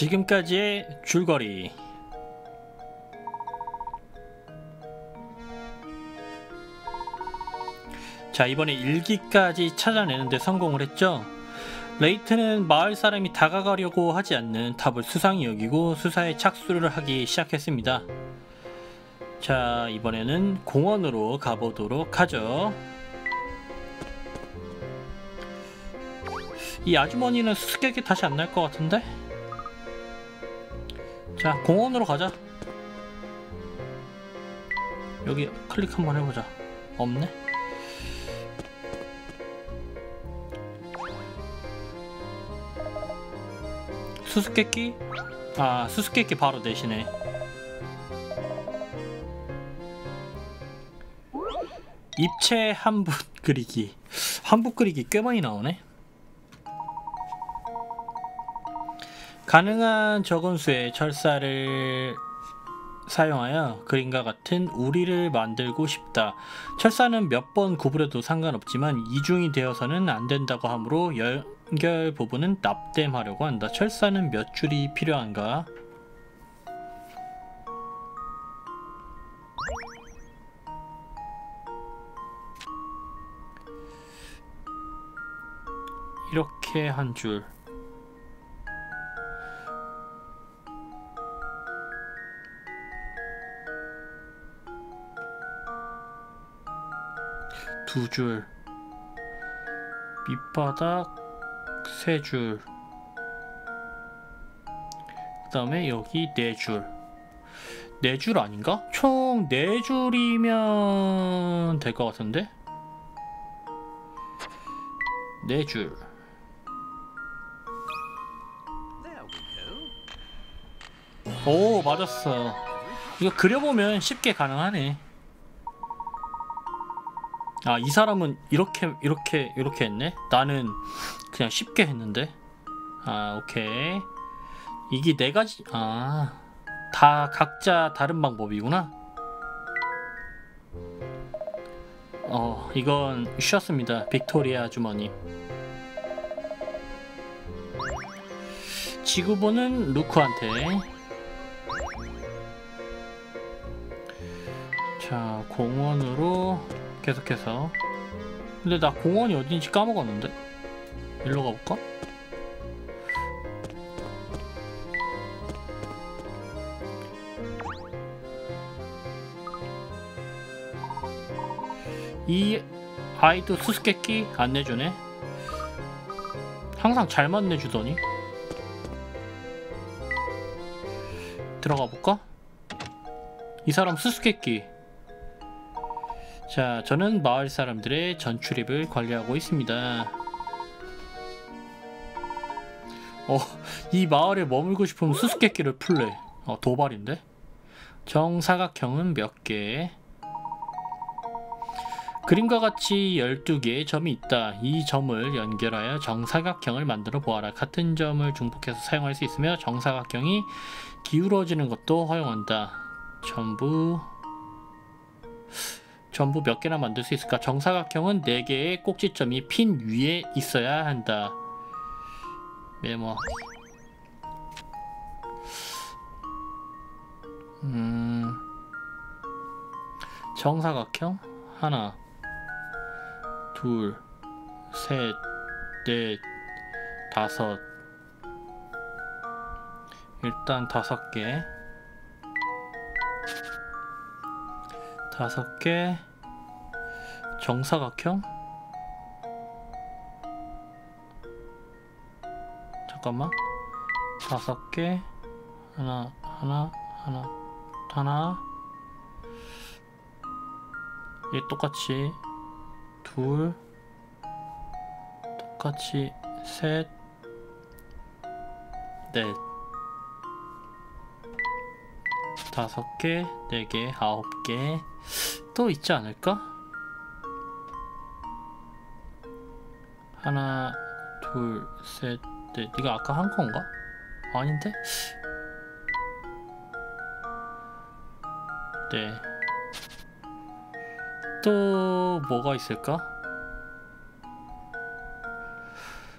지금까지의 줄거리. 자 이번에 일기까지 찾아내는데 성공을 했죠? 레이트는 마을 사람이 다가가려고 하지 않는 탑을 수상히 여기고 수사에 착수를 하기 시작했습니다. 자 이번에는 공원으로 가보도록 하죠. 이 아주머니는 수수께끼 다시 안 날 것 같은데? 자 공원으로 가자. 여기 클릭 한번 해보자. 없네? 수수께끼? 아 수수께끼 바로 대신에 입체 한붓 그리기. 한붓 그리기 꽤 많이 나오네 가능한 적은 수의 철사를 사용하여 그림과 같은 우리를 만들고 싶다. 철사는 몇 번 구부려도 상관없지만 이중이 되어서는 안 된다고 하므로 연결 부분은 납땜하려고 한다. 철사는 몇 줄이 필요한가? 이렇게 한 줄. 두 줄, 밑바닥 세 줄, 그 다음에 여기 네 줄. 네 줄 아닌가? 총 네 줄이면 될 것 같은데? 네 줄. 오, 맞았어. 이거 그려보면 쉽게 가능하네. 아, 이 사람은 이렇게, 이렇게, 이렇게 했네? 나는 그냥 쉽게 했는데. 아, 오케이. 이게 네 가지, 아. 다 각자 다른 방법이구나. 어, 이건 쉬었습니다. 빅토리아 아주머니. 지구본은 루크한테. 자, 공원으로 계속해서. 근데 나 공원이 어딘지 까먹었는데? 일로 가볼까? 이 아이도 수수께끼 안 내주네. 항상 잘만 내주더니. 들어가 볼까? 이 사람 수수께끼. 자, 저는 마을 사람들의 전출입을 관리하고 있습니다. 어, 이 마을에 머물고 싶으면 수수께끼를 풀래. 어, 도발인데? 정사각형은 몇 개? 그림과 같이 12개의 점이 있다. 이 점을 연결하여 정사각형을 만들어 보아라. 같은 점을 중복해서 사용할 수 있으며 정사각형이 기울어지는 것도 허용한다. 전부 전부 몇 개나 만들 수 있을까? 정사각형은 4개의 꼭지점이 핀 위에 있어야 한다. 메모 음... 정사각형 하나 둘, 셋, 넷, 다섯. 일단 다섯 개. 다섯 개. 정사각형? 잠깐만. 다섯 개. 하나, 하나, 하나, 하나. 얘 똑같이 둘 똑같이 셋넷 다섯 개, 네 개, 아홉 개 또 있지 않을까? 하나, 둘, 셋, 넷 이거 아까 한 건가? 아닌데? 네. 또 뭐가 있을까?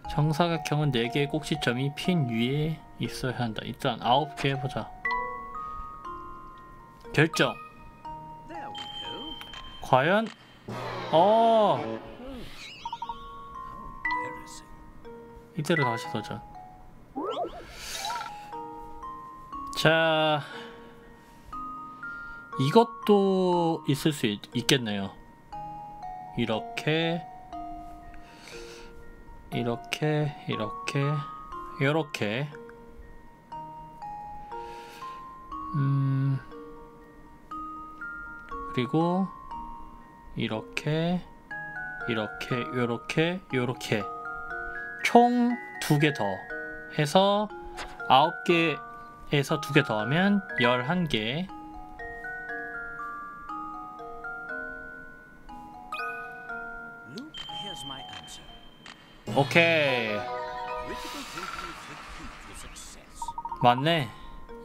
정사각형은 4개의 꼭지점이 핀 위에 있어야 한다. 일단 9개 해보자. 결정. 과연 어 Embarrassing. 이대로 다시 도전. 자 이것도 있을 수 있, 있겠네요. 이렇게 이렇게 이렇게 이렇게 음 그리고 이렇게 이렇게 요렇게 요렇게 총 두 개 더 해서 아홉 개에서 두 개 더하면 열한 개. 오케이. 맞네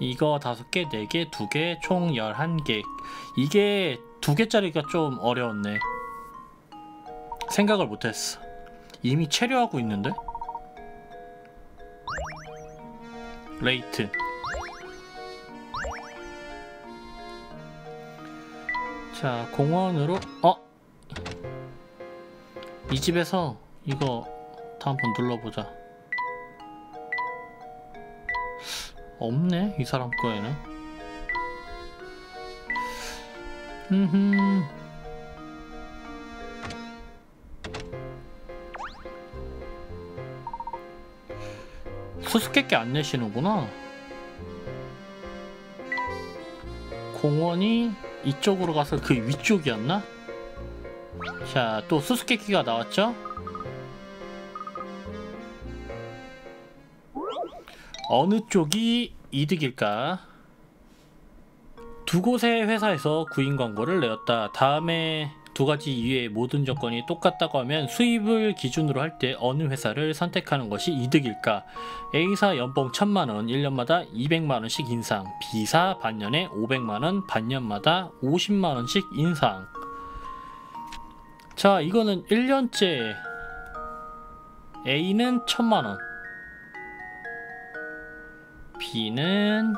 이거 다섯 개, 네 개, 두 개, 총 열한 개 이게 두 개짜리가 좀 어려웠네. 생각을 못했어. 이미 체류하고 있는데? 레이트. 자 공원으로 어? 이 집에서 이거 다음번 눌러보자. 없네 이 사람 거에는 흠흠 수수께끼 안 내시는구나 공원이 이쪽으로 가서 그 위쪽이었나? 자 또 수수께끼가 나왔죠? 어느 쪽이 이득일까? 두 곳의 회사에서 구인 광고를 내었다. 다음에 두 가지 이외의 모든 조건이 똑같다고 하면 수입을 기준으로 할 때 어느 회사를 선택하는 것이 이득일까? A사 연봉 1000만원, 1년마다 200만원씩 인상, B사 반년에 500만원, 반년마다 50만원씩 인상. 자, 이거는 1년째 A는 1000만원, B는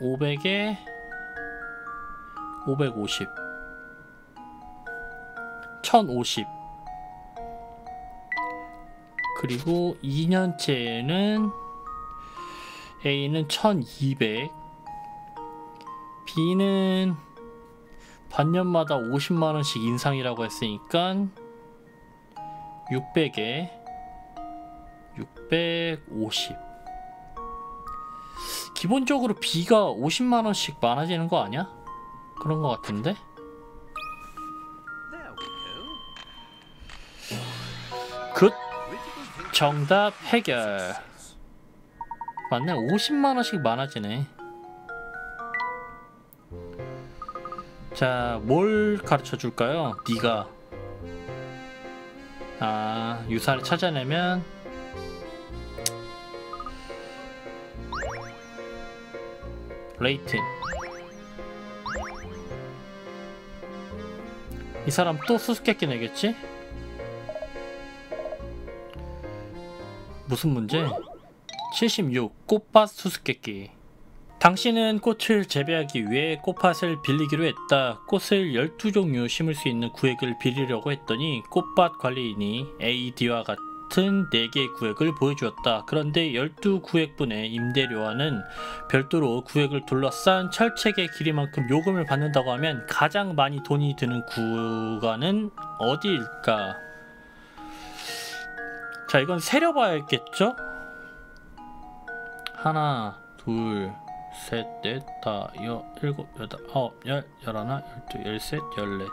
500에 550 1050 그리고 2년째는 A는 1200 B는 반년마다 50만원씩 인상이라고 했으니까 600에 650 기본적으로 B가 50만원씩 많아지는 거 아니야? 그런 거 같은데? 굿! 정답 해결. 맞네 50만원씩 많아지네 자 뭘 가르쳐 줄까요? 네가 아 유사를 찾아내면 레이튼 이 사람 또 수수께끼 내겠지? 무슨 문제? 76 꽃밭 수수께끼 당신은 꽃을 재배하기 위해 꽃밭을 빌리기로 했다. 꽃을 12종류 심을 수 있는 구획을 빌리려고 했더니 꽃밭 관리인이 A, D와 같은 4개의 구획을 보여주었다. 그런데 12구획분의 임대료와는 별도로 구획을 둘러싼 철책의 길이만큼 요금을 받는다고 하면 가장 많이 돈이 드는 구간은 어디일까? 자, 이건 세려봐야겠죠? 하나, 둘, 셋, 넷, 다, 여, 일곱, 여덟, 아홉, 열, 열하나, 열두, 열셋, 열넷.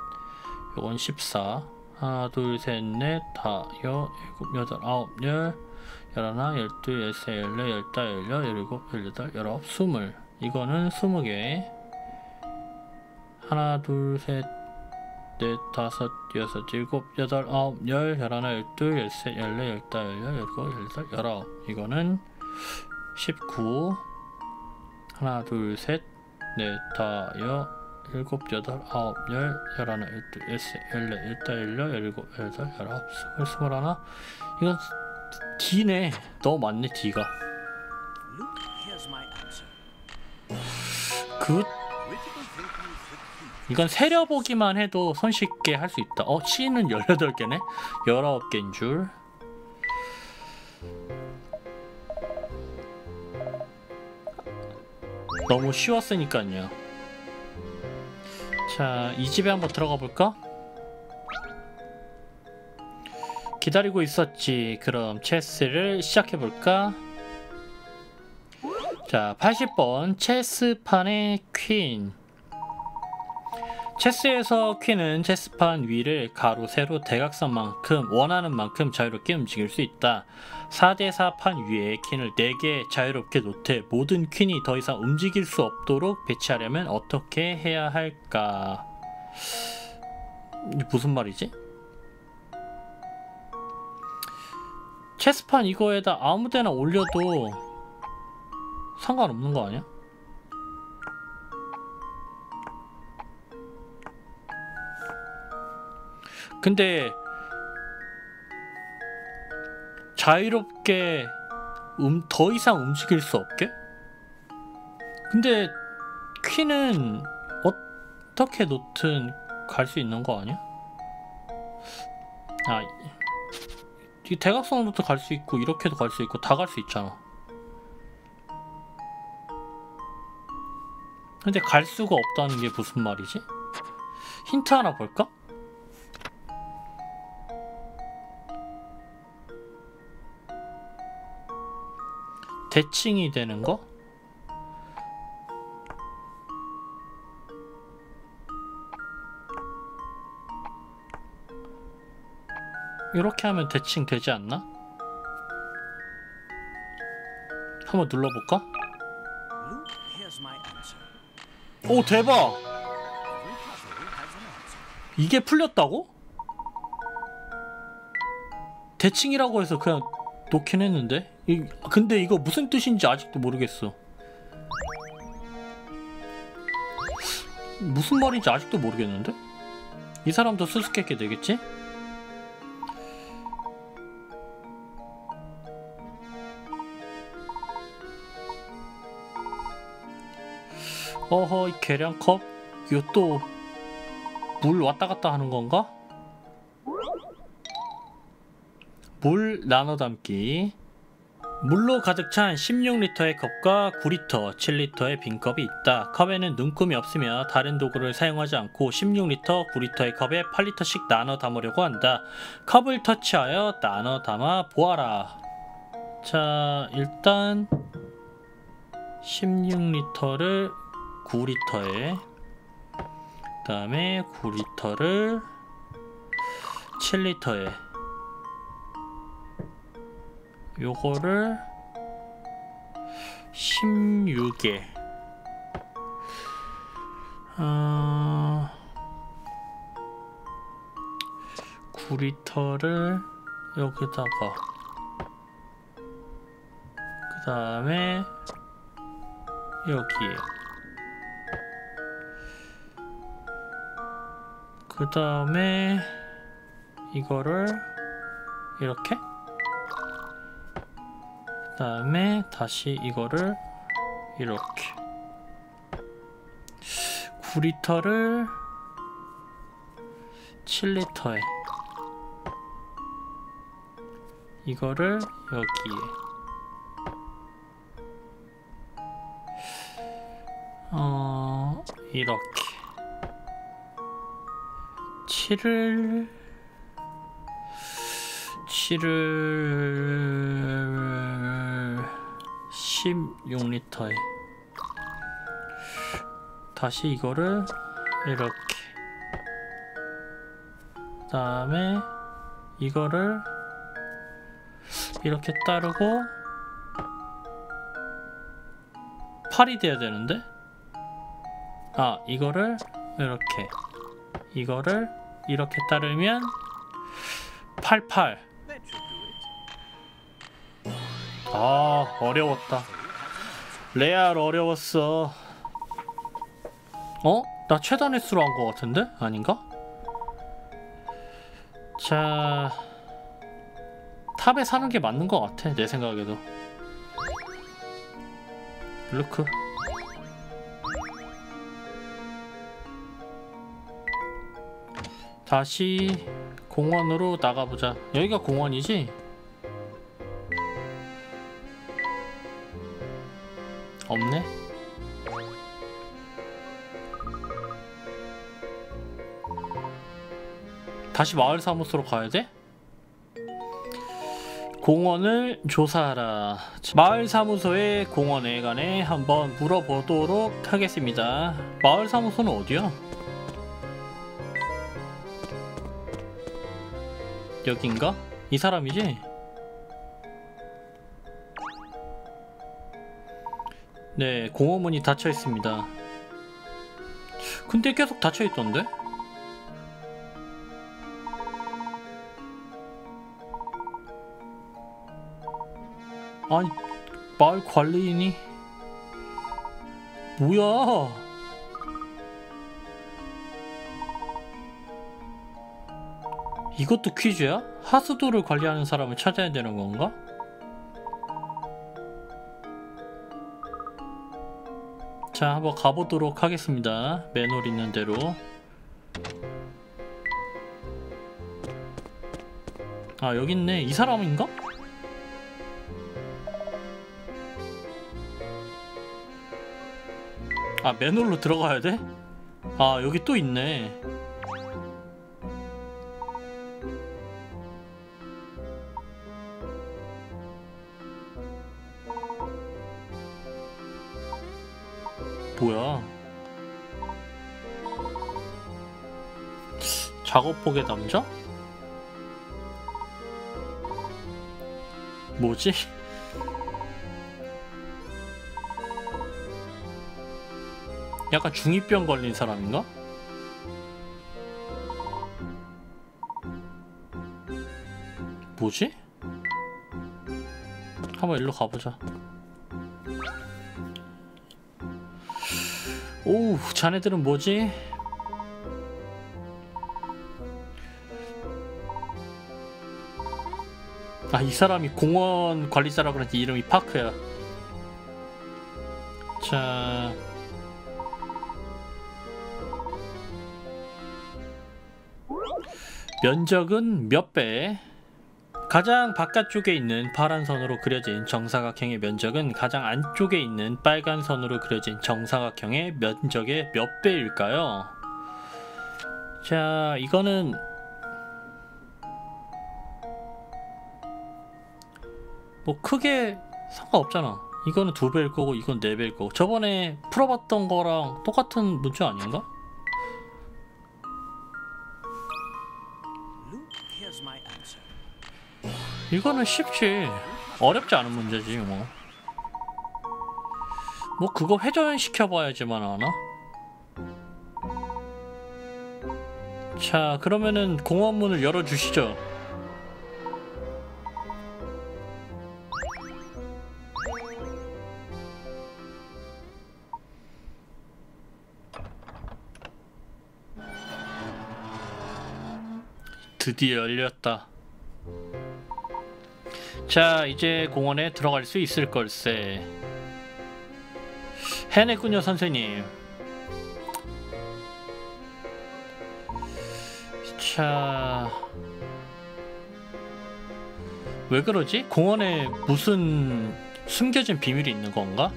요건 14. 하나, 둘, 셋, 넷, 다, 여, 일곱, 여덟, 아홉, 열, 열하나, 열두, 열셋, 열넷, 열다, 열여, 열일곱, 열여덟, 열아홉, 스물. 이거는 스무 개. 하나, 둘, 셋, 넷, 다섯, 여섯, 일곱, 여덟, 아홉, 열, 열하나, 열둘, 열셋, 열넷, 열다, 열여, 열일곱, 열여덟, 열아홉. 이거는 19 하나 둘셋넷 다 여 일곱, 여덟, 아홉, 열, 열하나, 열둘, 열세, 열네, 열다, 열여, 열일곱, 열여덟, 열아홉, 스물, 스물하나. 이건 D네. 너무 많네 D가. Answer. 그. 이건 세려보기만 해도 손쉽게 할 수 있다. 어, C는 18개네? 19개인 줄. 너무 쉬웠으니까요. 자, 이 집에 한번 들어가 볼까? 기다리고 있었지. 그럼 체스를 시작해 볼까? 자, 80번 체스판의 퀸. 체스에서 퀸은 체스판 위를 가로, 세로, 대각선만큼 원하는 만큼 자유롭게 움직일 수 있다. 4대4 판 위에 퀸을 4개 자유롭게 놓되 모든 퀸이 더 이상 움직일 수 없도록 배치하려면 어떻게 해야 할까? 무슨 말이지? 체스판 이거에다 아무데나 올려도 상관없는 거 아니야? 근데 자유롭게 음, 더 이상 움직일 수 없게? 근데 퀸은 어떻게 놓든 갈 수 있는 거 아니야? 아, 이- 이 대각선으로도 갈수 있고 이렇게도 갈 수 있고 다 갈 수 있잖아. 근데 갈 수가 없다는 게 무슨 말이지? 힌트 하나 볼까? 대칭이 되는 거? 이렇게 하면 대칭 되지 않나? 한번 눌러볼까? 오 대박! 이게 풀렸다고? 대칭이라고 해서 그냥 놓긴 했는데 이, 근데 이거 무슨 뜻인지 아직도 모르겠어 무슨 말인지 아직도 모르겠는데? 이 사람도 수수께끼 되겠지? 어허 이 계량컵 이거 또 물 왔다 갔다 하는 건가? 물 나눠 담기 물로 가득 찬 16리터의 컵과 9리터, 7리터의 빈 컵이 있다. 컵에는 눈금이 없으며 다른 도구를 사용하지 않고 16리터, 9리터의 컵에 8리터씩 나눠 담으려고 한다. 컵을 터치하여 나눠 담아 보아라. 자, 일단 16리터를 9리터에 그 다음에 9리터를 7리터에 요거를 16개 어... 9리터를 여기다가. 그 다음에 여기에. 그 다음에 이거를 이렇게 그 다음에 다시 이거를 이렇게. 9리터를 7리터에. 이거를 여기에. 어 이렇게. 7을 7을 16리터에. 다시 이거를 이렇게. 그 다음에 이거를 이렇게 따르고 8이 돼야 되는데? 아 이거를 이렇게. 이거를 이렇게 따르면 88 아 어려웠다 레알 어려웠어 어? 나 최단 횟수로 한 거 같은데? 아닌가? 자 탑에 사는 게 맞는 거 같아 내 생각에도 루크 다시 공원으로 나가보자 여기가 공원이지? 다시 마을 사무소로 가야 돼? 공원을 조사하라. 마을 사무소의 공원에 관해 한번 물어보도록 하겠습니다. 마을 사무소는 어디야? 여긴가? 이 사람이지? 네, 공원 문이 닫혀 있습니다. 근데 계속 닫혀 있던데? 아니 마을 관리인이 뭐야? 이것도 퀴즈야? 하수도를 관리하는 사람을 찾아야 되는 건가? 자, 한번 가보도록 하겠습니다. 맨홀 있는 대로. 아, 여기 있네. 이 사람인가? 아 맨홀로 들어가야 돼? 아 여기 또 있네 뭐야 작업복의 남자? 뭐지? 약간 중이병 걸린 사람인가? 뭐지? 한번 일로 가보자. 오우, 자네들은 뭐지? 아, 이 사람이 공원 관리자라 그런지 이름이 파크야. 자, 면적은 몇 배? 가장 바깥쪽에 있는 파란 선으로 그려진 정사각형의 면적은 가장 안쪽에 있는 빨간 선으로 그려진 정사각형의 면적의 몇 배일까요? 자, 이거는 뭐 크게 상관없잖아. 이거는 두 배일 거고 이건 네 배일 거고 저번에 풀어봤던 거랑 똑같은 문제 아닌가? 이거는 쉽지 어렵지 않은 문제지 뭐. 뭐 그거 회전시켜 봐야지만 하나? 자 그러면은 공원 문을 열어 주시죠. 드디어 열렸다. 자, 이제 공원에 들어갈 수 있을 걸세. 해냈군요, 선생님. 자, 왜 그러지? 공원에 무슨 숨겨진 비밀이 있는 건가?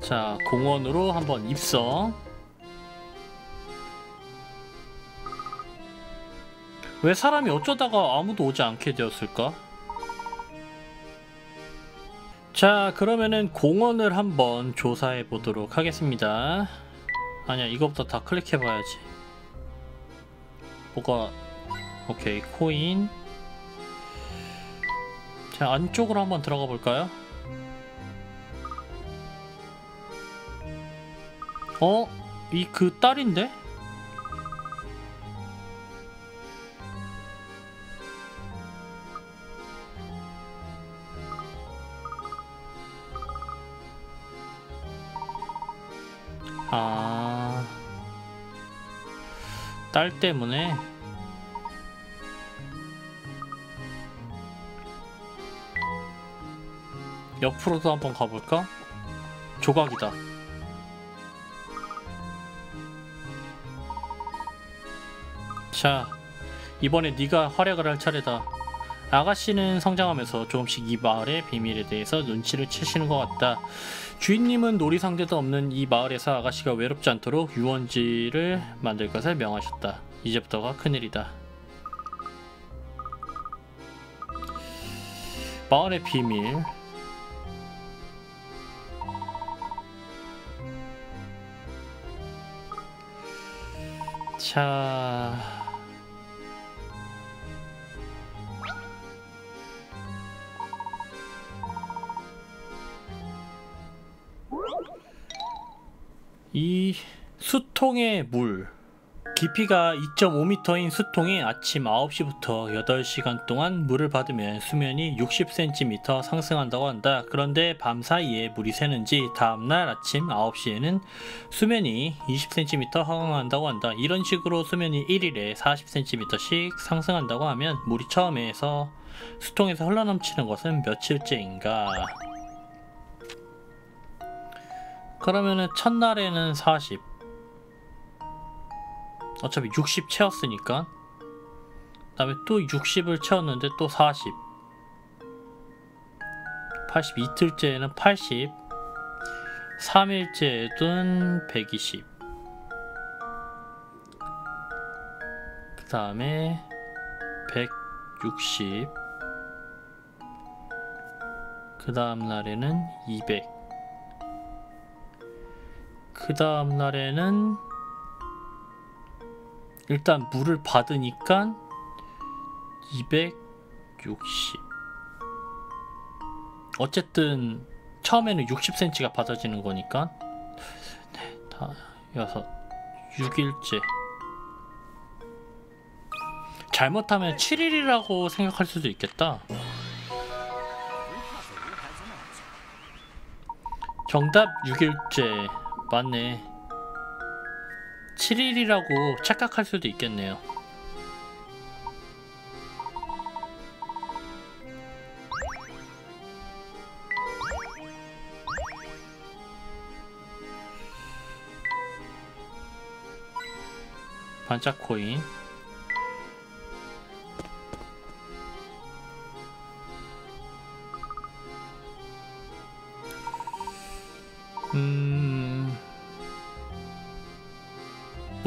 자, 공원으로 한번 입성. 왜 사람이 어쩌다가 아무도 오지 않게 되었을까? 자, 그러면은 공원을 한번 조사해 보도록 하겠습니다. 아니야, 이것부터 다 클릭해 봐야지. 뭐가 오케이, 코인. 자, 안쪽으로 한번 들어가 볼까요? 어? 이 그 딸인데? 아. 딸 때문에 옆으로도 한번 가볼까? 조각이다. 자, 이번에 네가 활약을 할 차례다. 아가씨는 성장하면서 조금씩 이 마을의 비밀에 대해서 눈치를 채시는 것 같다. 주인님은 놀이 상대도 없는 이 마을에서 아가씨가 외롭지 않도록 유원지를 만들 것을 명하셨다. 이제부터가 큰일이다. 마을의 비밀. 자. 이 수통의 물 깊이가 2.5m인 수통에 아침 9시부터 8시간 동안 물을 받으면 수면이 60cm 상승한다고 한다. 그런데 밤 사이에 물이 새는지 다음날 아침 9시에는 수면이 20cm 하강한다고 한다. 이런 식으로 수면이 1일에 40cm씩 상승한다고 하면 물이 처음에서 수통에서 흘러넘치는 것은 며칠째인가? 그러면은 첫날에는 40 어차피 60 채웠으니까. 그 다음에 또 60을 채웠는데 또 40 80 이틀째에는 80 3일째에는 120그 다음에 160그 다음 날에는 200 그 다음 날에는 일단 물을 받으니까 260 어쨌든 처음에는 60cm가 받아지는 거니까. 네, 다 여섯 6일째. 잘못하면 7일이라고 생각할 수도 있겠다. 정답 6일째 맞네. 7일이라고 착각할 수도 있겠네요. 반짝 코인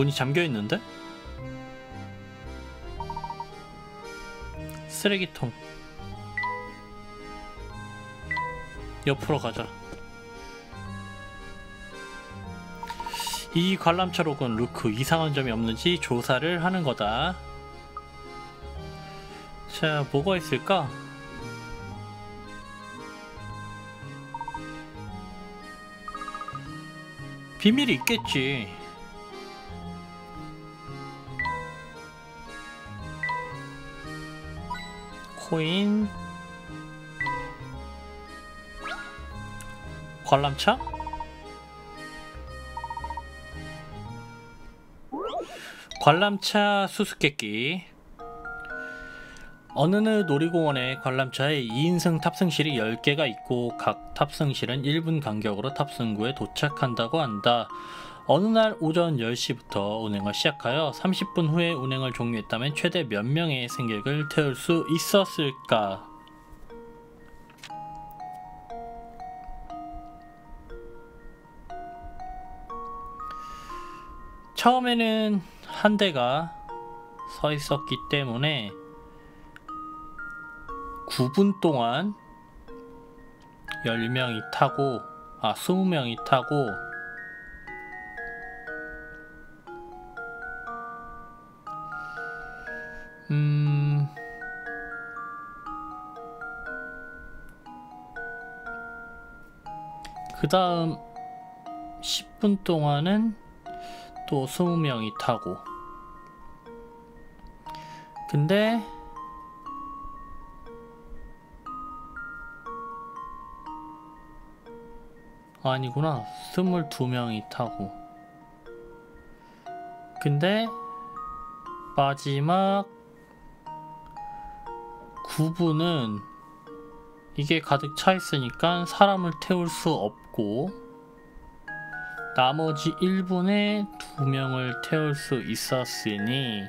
문이 잠겨 있는데? 쓰레기통 옆으로 가자 이 관람차 록은 루크 이상한 점이 없는지 조사를 하는 거다 자 뭐가 있을까? 비밀이 있겠지 코인. 관람차? 관람차 수수께끼. 어느 놀이공원에 관람차에 2인승 탑승실이 10개가 있고 각 탑승실은 1분 간격으로 탑승구에 도착한다고 한다. 어느 날 오전 10시부터 운행을 시작하여 30분 후에 운행을 종료했다면 최대 몇 명의 승객을 태울 수 있었을까? 처음에는 한 대가 서 있었기 때문에 9분 동안 10명이 타고 아 20명이 타고 음. 그 다음 10분 동안은 또 20명이 타고. 근데 아니구나. 22명이 타고. 근데 마지막 9분은 이게 가득 차 있으니까 사람을 태울 수 없고 나머지 1분에 두 명을 태울 수 있었으니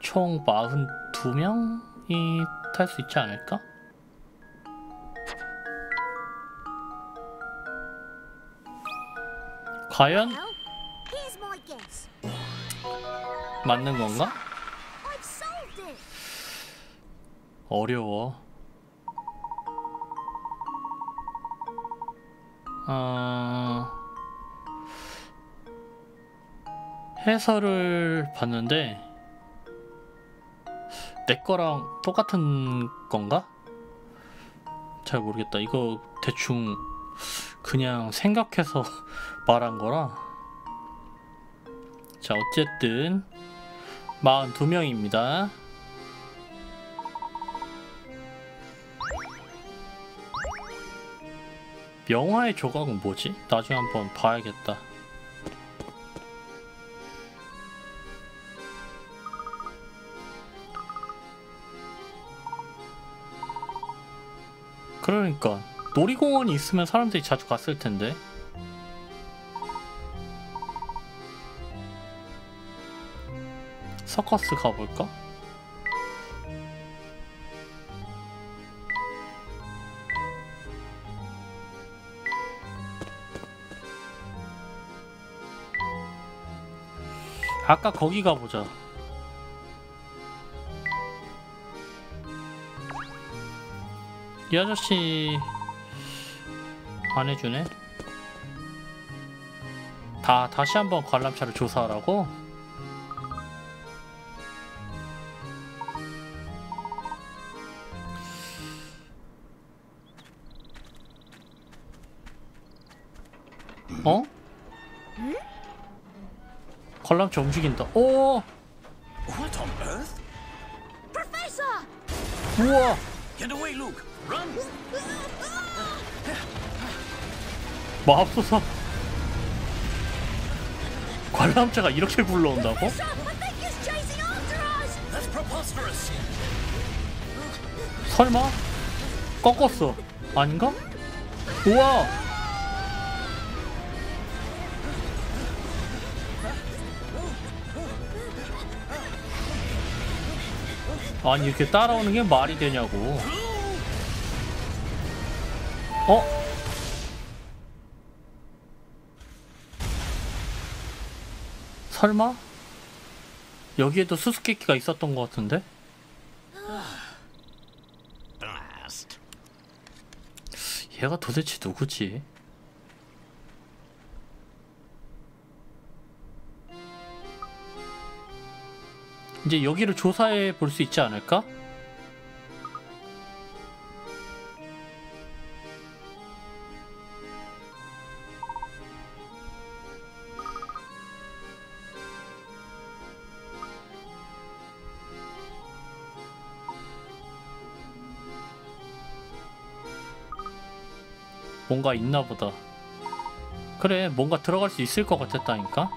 총 42명이 탈 수 있지 않을까? 과연. 맞는 건가? 어려워. 어... 해설을 봤는데 내 거랑 똑같은 건가? 잘 모르겠다. 이거 대충 그냥 생각해서 말한 거라. 자, 어쨌든 42명입니다. 영화의 조각은 뭐지? 나중에 한번 봐야겠다. 그러니까 놀이공원이 있으면 사람들이 자주 갔을 텐데. 서커스 가볼까? 아까 거기 가보자. 이 아저씨 안 해주네. 다 다시 한번 관람차를 조사하라고. 관람차 움직인다. 오, What on earth? Professor! 우와. Get away, Luke! Run! 맙소사 관람차가 이렇게 preposterous! 설마? 꺾었어 아닌가? 우와 아니 이렇게 따라오는 게 말이 되냐고 어? 설마? 여기에도 수수께끼가 있었던 것 같은데? 얘가 도대체 누구지? 이제 여기를 조사해 볼 수 있지 않을까? 뭔가 있나 보다. 그래, 뭔가 들어갈 수 있을 것 같았다니까?